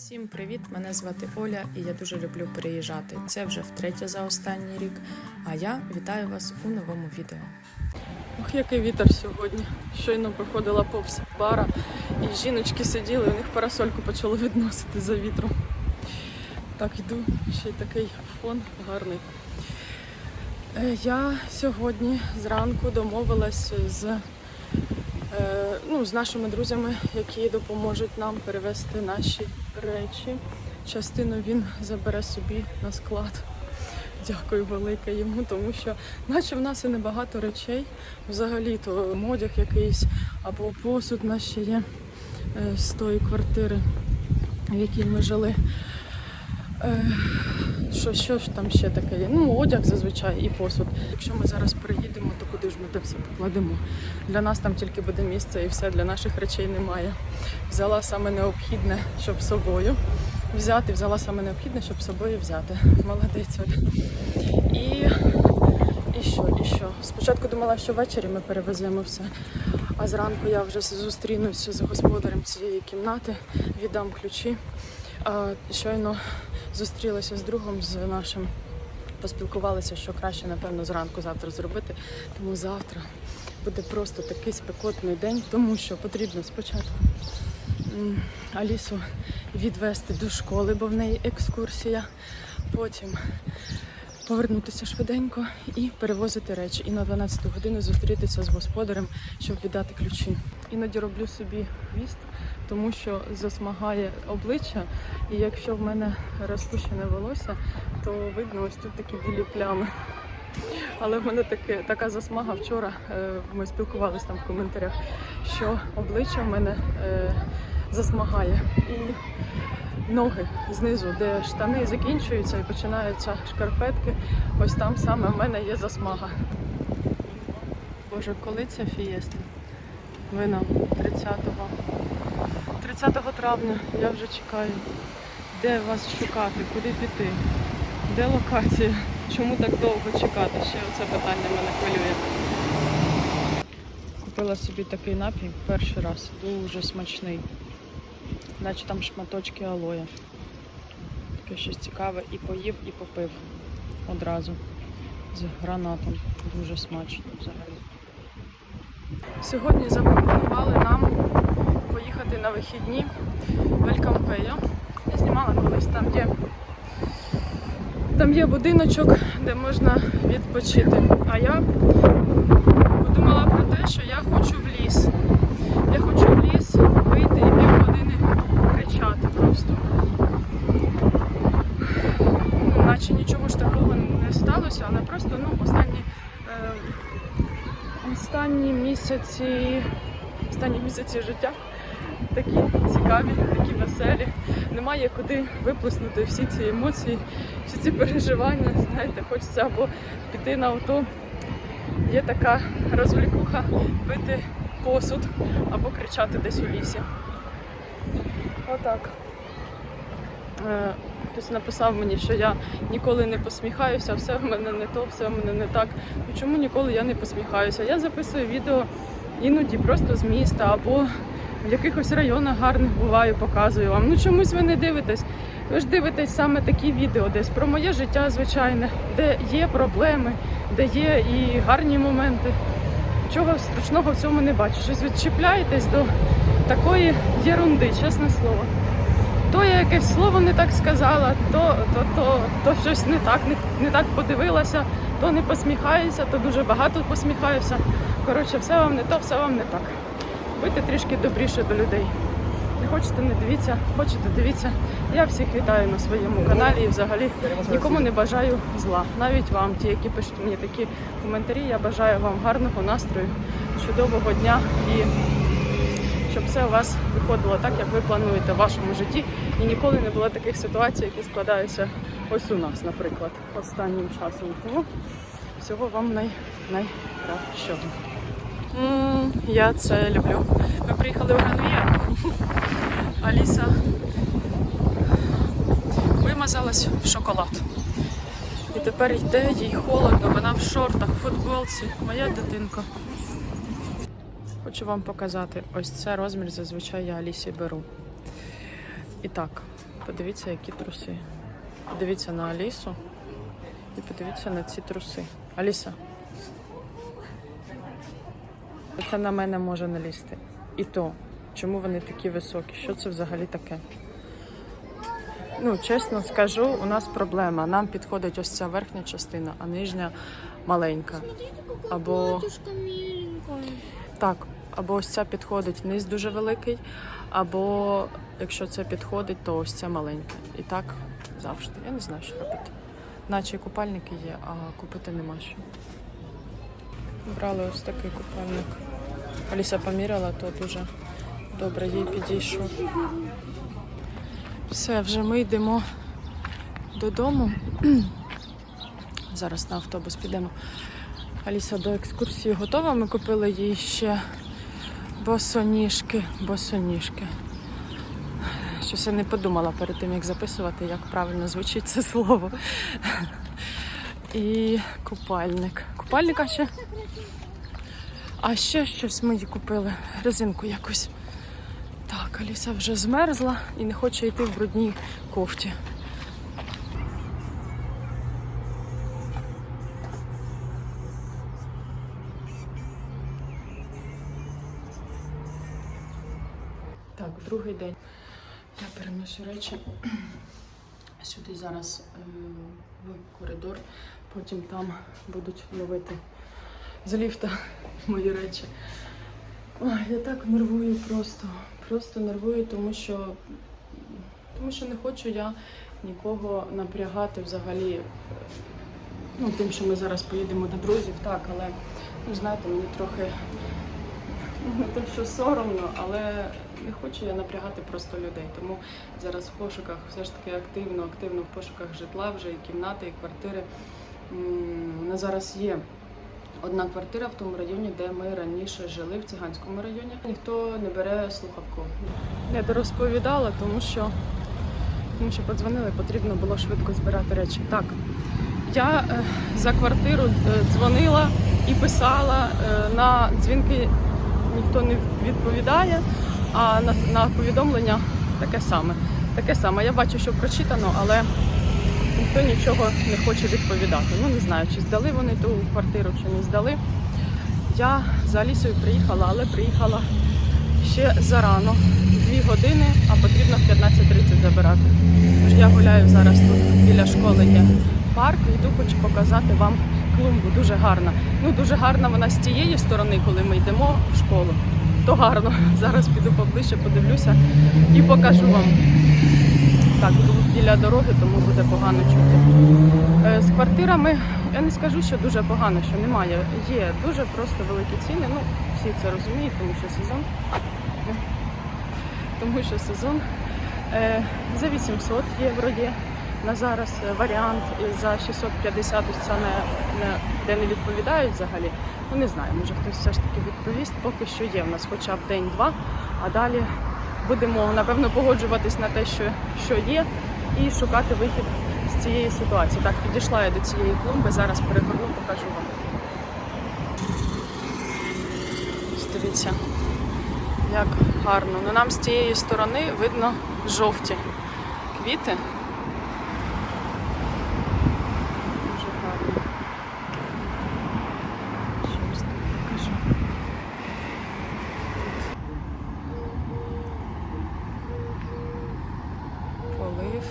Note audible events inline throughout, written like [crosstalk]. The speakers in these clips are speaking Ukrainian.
Всім привіт! Мене звати Оля, і я дуже люблю переїжджати. Це вже втретє за останній рік. А я вітаю вас у новому відео. Ох, який вітер сьогодні. Щойно проходила повз бара, і жіночки сиділи, у них парасольку почало відносити за вітром. Так, йду, ще й такий фон гарний. Е, Я сьогодні зранку домовилась з, ну, з нашими друзями, які допоможуть нам перевезти наші речі. Частину він забере собі на склад. Дякую велике йому, тому що наче в нас і небагато речей. Взагалі, то одяг якийсь або посуд наш ще є е, з тої квартири, в якій ми жили. Що, що ж там ще таке? Ну, одяг зазвичай і посуд. Якщо ми зараз переїдемо, то куди ж ми те все покладемо? Для нас там тільки буде місце і все, для наших речей немає. Взяла саме необхідне, щоб з собою взяти. Взяла саме необхідне, щоб з собою взяти. Молодець. І, і що, і що? Спочатку думала, що ввечері ми перевеземо все. А зранку я вже зустрінуся з господарем цієї кімнати, віддам ключі. Щойно зустрілася з другом з нашим. Поспілкувалися, що краще, напевно, зранку завтра зробити. Тому завтра буде просто такий спекотний день, тому що потрібно спочатку Алісу відвести до школи, бо в неї екскурсія. Потім повернутися швиденько і перевозити речі. І на 12 годину зустрітися з господарем, щоб віддати ключі. Іноді роблю собі хвіст, тому що засмагає обличчя. І якщо в мене розпущене волосся, то видно ось тут такі білі плями. Але в мене таке, така засмага вчора. е, Ми спілкувалися там в коментарях, що обличчя в мене е, засмагає. І ноги знизу, де штани закінчуються і починаються шкарпетки. Ось там саме в мене є засмага. Боже, коли ця фієста? Вина 30-го. 30 травня я вже чекаю. Де вас шукати, куди піти? Де локація? Чому так довго чекати? Ще оце питання мене хвилює. Купила собі такий напій перший раз. Дуже смачний. Наче там шматочки алоя. Таке щось цікаве і поїв, і попив одразу. З гранатом. Дуже смачно взагалі. Сьогодні запропонували нам поїхати на вихідні в Елькампея. Я знімала колись там є. Там є будиночок, де можна відпочити. А я подумала про те, що я хочу в ліс. Я хочу в ліс вийти і півгодини кричати просто. Ну, наче нічого ж такого не сталося, але просто ну, останні, е, останні місяці, останні місяці життя такі цікаві, такі веселі. Немає куди виплеснути всі ці емоції, всі ці переживання. Знаєте, хочеться або піти на авто. Є така розвлікуха пити посуд або кричати десь у лісі. Отак. Е, Хтось написав мені, що я ніколи не посміхаюся, все в мене не то, все в мене не так. Ну чому ніколи я не посміхаюся? Я записую відео іноді просто з міста або в якихось районах гарних буваю, показую вам. Ну чомусь ви не дивитесь. Ви ж дивитесь саме такі відео, десь про моє життя звичайне, де є проблеми, де є і гарні моменти. Чого страшного в цьому не бачу. Щось відчіпляєтесь до такої єрунди, чесне слово. То я якесь слово не так сказала, то, то, то, то щось не так, не, не так подивилася, то не посміхаюся, то дуже багато посміхаюся. Коротше, все вам не то, все вам не так. Будьте трішки добріше до людей. Не хочете, не дивіться, хочете, дивіться. Я всіх вітаю на своєму каналі і взагалі нікому не бажаю зла. Навіть вам, ті, які пишуть мені такі коментарі, я бажаю вам гарного настрою, чудового дня і щоб все у вас виходило так, як ви плануєте в вашому житті, і ніколи не було таких ситуацій, які складаються ось у нас, наприклад, останнім часом. Тому всього вам най, найкращого. М, Я це люблю. Ми приїхали в Гранвія. Аліса вимазалась в шоколад. І тепер йде їй холодно, вона в шортах, в футболці. Моя дитинка. Хочу вам показати, ось це розмір зазвичай я Алісі беру. І так, Подивіться, які труси. Подивіться на Алісу і подивіться на ці труси. Аліса. Це на мене може налізти. І то, чому вони такі високі? Що це взагалі таке? Ну, чесно скажу, у нас проблема. Нам підходить ось ця верхня частина, а нижня маленька. Або так, або ось ця підходить низ дуже великий, або якщо це підходить, то ось ця маленька. І так завжди. Я не знаю, що робити. Наче купальники є, а купити нема що. Брали ось такий купальник. Аліса поміряла, то дуже добре їй підійшов. Все, вже ми йдемо додому. [clears throat] Зараз на автобус підемо. Аліса до екскурсії готова. Ми купили їй ще босоніжки. Босоніжки. Щось я не подумала перед тим, як записувати, як правильно звучить це слово. [laughs] І купальник. Купальника ще. А ще щось ми їй купили. Резинку якусь. Так, Аліса вже змерзла і не хоче йти в брудній кофті. Так, другий день. Я переношу речі сюди зараз е, в коридор, потім там будуть ловити з ліфта [laughs] мої речі. Ой, я так нервую просто. Просто нервую, тому що, тому що не хочу я нікого напрягати взагалі. Ну, тим, що ми зараз поїдемо до друзів, так, але ну, знаєте, мені трохи не те, що соромно, але не хочу я напрягати просто людей. Тому зараз в пошуках все ж таки активно, активно в пошуках житла вже і кімнати, і квартири. Нас зараз є одна квартира в тому районі, де ми раніше жили, в циганському районі. Ніхто не бере слухавку. Я розповідала, тому що, тому що подзвонили, потрібно було швидко збирати речі. Так, я е, за квартиру е, дзвонила і писала е, на дзвінки ніхто не відповідає, а на, на повідомлення таке саме. Таке саме. Я бачу, що прочитано, але ніхто нічого не хоче відповідати. Ну не знаю, чи здали вони ту квартиру, чи не здали. Я за Алісою приїхала, але приїхала ще зарано, дві години, а потрібно в 15.30 забирати. Тож я гуляю зараз тут біля школи є парк, йду хочу показати вам клумбу. Дуже гарна. Ну дуже гарна вона з тієї сторони, коли ми йдемо в школу. То гарно. [laughs] Зараз піду поближче, подивлюся і покажу вам. Так, біля дороги, тому буде погано чути. Е, З квартирами я не скажу, що дуже погано, що немає. Є дуже просто великі ціни. Ну, всі це розуміють, тому що сезон. Тому що сезон Е, за 800 євро є. На зараз варіант за 650 це не, не, де не відповідають взагалі. Ну не знаю, може хтось все ж таки відповість. Поки що є в нас хоча б день-два, а далі будемо напевно погоджуватись на те, що, що є, і шукати вихід з цієї ситуації. Так, підійшла я до цієї клумби, зараз перегорну, покажу вам. Дивіться, як гарно. Ну нам з цієї сторони видно жовті квіти. Дуже гарно. Ще ось тут покажу. Полив.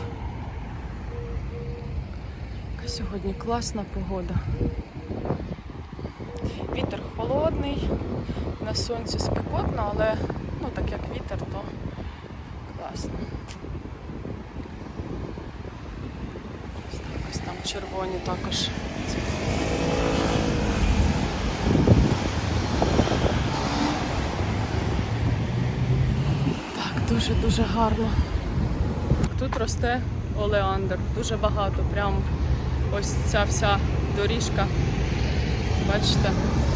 Яка сьогодні класна погода. Вітер холодний, на сонці спекотно, але ну так як вітер, то класно. Ось там червоні також. Так, дуже-дуже гарно. Тут росте олеандр, дуже багато, прям ось ця вся доріжка. Бачите?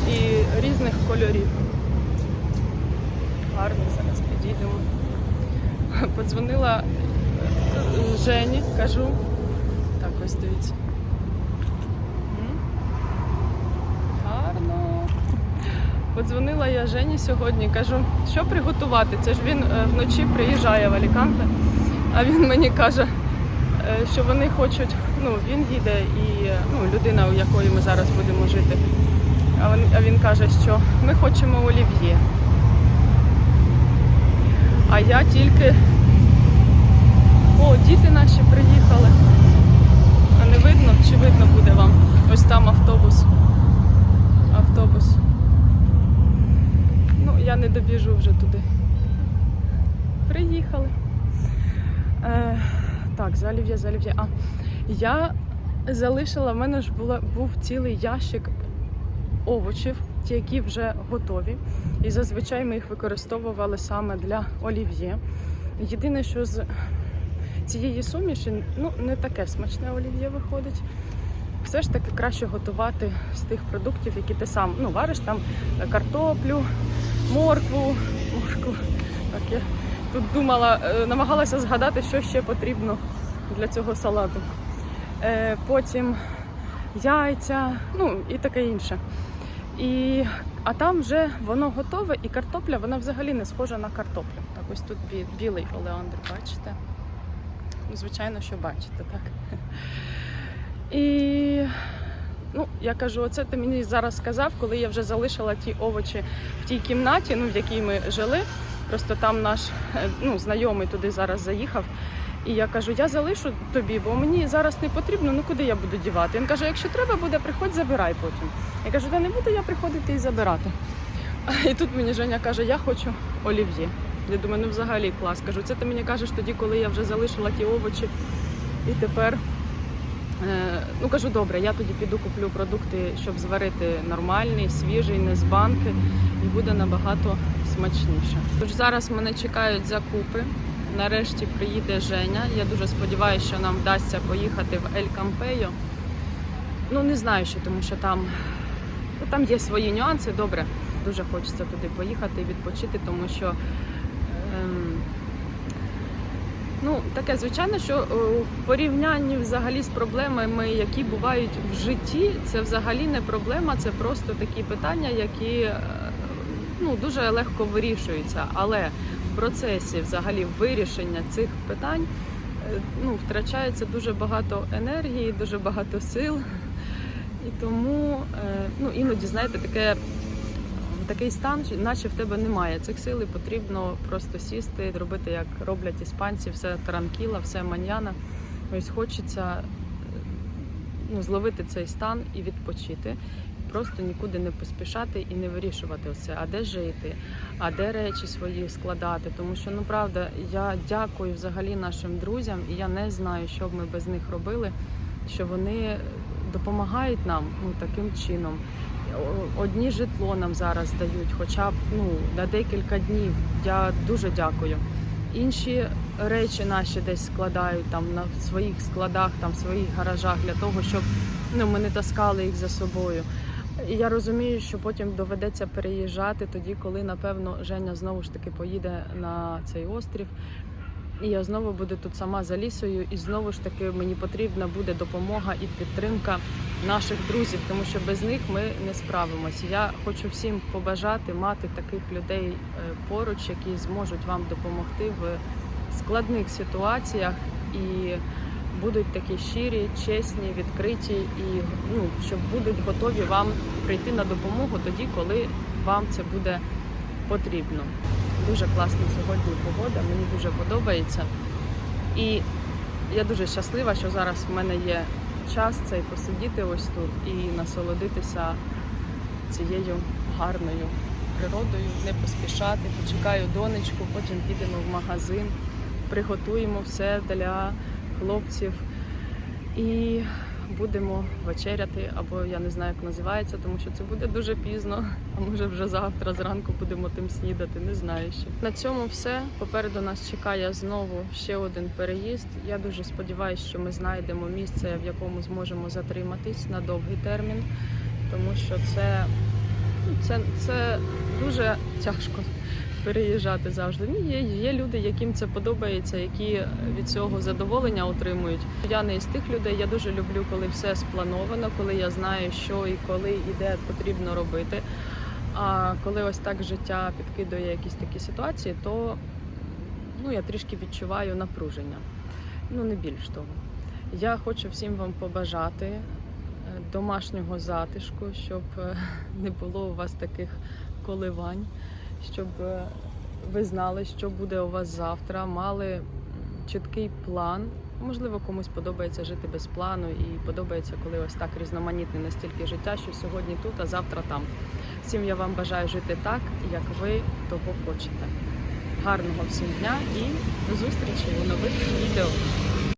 І різних кольорів. Гарно, зараз підійдемо. Подзвонила е, Жені, кажу. Так, ось дивіться. Гарно. Подзвонила я Жені сьогодні, кажу, що приготувати. Це ж він е, вночі приїжджає в Аліканте. А він мені каже, що вони хочуть, ну він їде і ну, людина, у якої ми зараз будемо жити. А він, а він каже, що ми хочемо олів'є. А я тільки. О, діти наші приїхали. А не видно чи видно буде вам? Ось там автобус. Автобус. Ну, я не добіжу вже туди. Приїхали. Е, так, за олів'є, за олів'є. А я залишила, в мене ж була, був цілий ящик овочів, ті, які вже готові. І зазвичай ми їх використовували саме для олів'є. Єдине, що з цієї суміші ну, не таке смачне олів'є виходить. Все ж таки краще готувати з тих продуктів, які ти сам ну, вариш там картоплю, моркву. моркву. Так, я тут думала, е, намагалася згадати, що ще потрібно для цього салату. Е, Потім яйця, ну і таке інше. І, а там вже воно готове, і картопля вона взагалі не схожа на картоплю. Так, ось тут бі- білий олеандр, бачите? Ну, звичайно, що бачите, так. І ну, я кажу, оце ти мені зараз сказав, коли я вже залишила ті овочі в тій кімнаті, ну, в якій ми жили. Просто там наш е, ну, знайомий туди зараз заїхав. І я кажу, я залишу тобі, бо мені зараз не потрібно, ну куди я буду дівати? Він каже, якщо треба буде, приходь, забирай потім. Я кажу, та не буду я приходити і забирати. [laughs] І тут мені Женя каже, я хочу олів'є. Я думаю, ну взагалі клас. Кажу, це ти мені кажеш тоді, коли я вже залишила ті овочі. І тепер, ну кажу, добре, я тоді піду куплю продукти, щоб зварити нормальний, свіжий, не з банки, і буде набагато смачніше. Тож зараз мене чекають закупи. Нарешті приїде Женя. Я дуже сподіваюся, що нам вдасться поїхати в Ель Кампейо. Ну не знаю, що тому що там, ну, там є свої нюанси. Добре, дуже хочеться туди поїхати і відпочити, тому що ну, таке звичайно, що е, в порівнянні взагалі з проблемами, які бувають в житті, це взагалі не проблема, це просто такі питання, які е, ну, дуже легко вирішуються. Але в процесі взагалі вирішення цих питань е, ну, втрачається дуже багато енергії, дуже багато сил. І тому ну, іноді, знаєте, таке, такий стан, наче в тебе немає цих сил, і потрібно просто сісти, робити, як роблять іспанці, все таранкіла, все маньяна. Ось хочеться ну, зловити цей стан і відпочити. Просто нікуди не поспішати і не вирішувати оце, а де жити, а де речі свої складати. Тому що ну правда, я дякую взагалі нашим друзям, і я не знаю, що б ми без них робили, що вони допомагають нам ну таким чином. Одні житло нам зараз дають, хоча б ну на декілька днів. Я дуже дякую. Інші речі наші десь складають там на своїх складах, там в своїх гаражах для того, щоб ну ми не таскали їх за собою. І я розумію, що потім доведеться переїжджати тоді, коли напевно Женя знову ж таки поїде на цей острів. І я знову буду тут сама за лісою, і знову ж таки мені потрібна буде допомога і підтримка наших друзів, тому що без них ми не справимося. Я хочу всім побажати мати таких людей е, поруч, які зможуть вам допомогти в складних ситуаціях і будуть такі щирі, чесні, відкриті, і ну щоб будуть готові вам прийти на допомогу тоді, коли вам це буде потрібно. Дуже класна сьогодні погода, мені дуже подобається. І я дуже щаслива, що зараз в мене є час цей посидіти ось тут і насолодитися цією гарною природою, не поспішати. Почекаю донечку, потім підемо в магазин, приготуємо все для хлопців і будемо вечеряти, або я не знаю, як називається, тому що це буде дуже пізно. А може вже завтра зранку будемо тим снідати, не знаю ще. На цьому все. Попереду нас чекає знову ще один переїзд. Я дуже сподіваюся, що ми знайдемо місце, в якому зможемо затриматись на довгий термін, тому що це, ну, це, це дуже тяжко переїжджати завжди. Ні, є, є люди, яким це подобається, які від цього задоволення отримують. Я не із тих людей. Я дуже люблю, коли все сплановано, коли я знаю, що і коли і де потрібно робити. А коли ось так життя підкидує якісь такі ситуації, то ну, я трішки відчуваю напруження. Ну, не більш того. Я хочу всім вам побажати е, домашнього затишку, щоб е, [laughs] не було у вас таких коливань, щоб е, ви знали, що буде у вас завтра, мали чіткий план. Можливо, комусь подобається жити без плану і подобається, коли ось так різноманітне настільки життя, що сьогодні тут, а завтра там. Всім я вам бажаю жити так, як ви того хочете. Гарного всім дня і до зустрічі у нових відео.